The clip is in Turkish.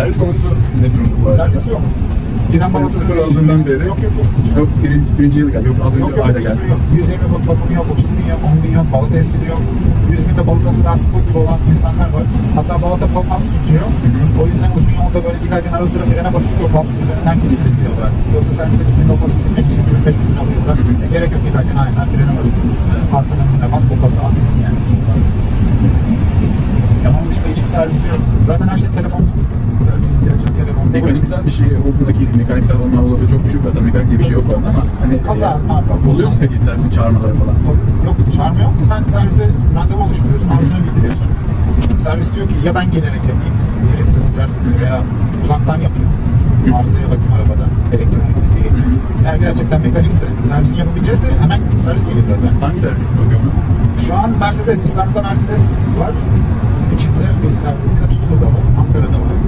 Servis konusu ne durumda bu arada? Servis yok. Fren balatası sıfır aldığından beri- Yok yok yok. Birinci, birinci yıl geldi. Yok az önce ayda geldi. yok. 120 bak bakımı yok, 30 bin yok, 10 bin yok, balata eskidi yok. 100 binde balatası daha sıfır gibi olan insanlar var. Hatta balata palmas tutuyor. O yüzden uzun yolda böyle giderken ara sıra frene basıp yok basıp üzerinden gitsin diyorlar. Yoksa servise gittiğinde o pası silmek için 1500 lira alıyorlar. E, gerek yok giderken aynen frene basın. Arkadan önüne bak o pası atsın yani. Yaman dışında hiçbir servisi yok. Zaten her şey telefon. Mekaniksel bir şey, oradaki mekaniksel olma olası çok düşük zaten mekanik diye bir şey yok orada ama hani Kaza, e, ne yapalım? oluyor mu peki servisin çağırmaları falan? Yok çağırma yok. Sen servise randevu oluşturuyorsun. Arızana bildiriyorsun. Servis diyor ki ya ben gelerek yapayım. Trip sesi, car sesi veya uzaktan yapayım. Arızaya bakayım arabada. Elektronik değil. Eğer gerçekten mekanikse servisin yapabileceğiz de hemen servis gelir zaten. Hangi servis bakıyor mu? Şu an Mercedes, İstanbul'da Mercedes var. İçinde bir servisinde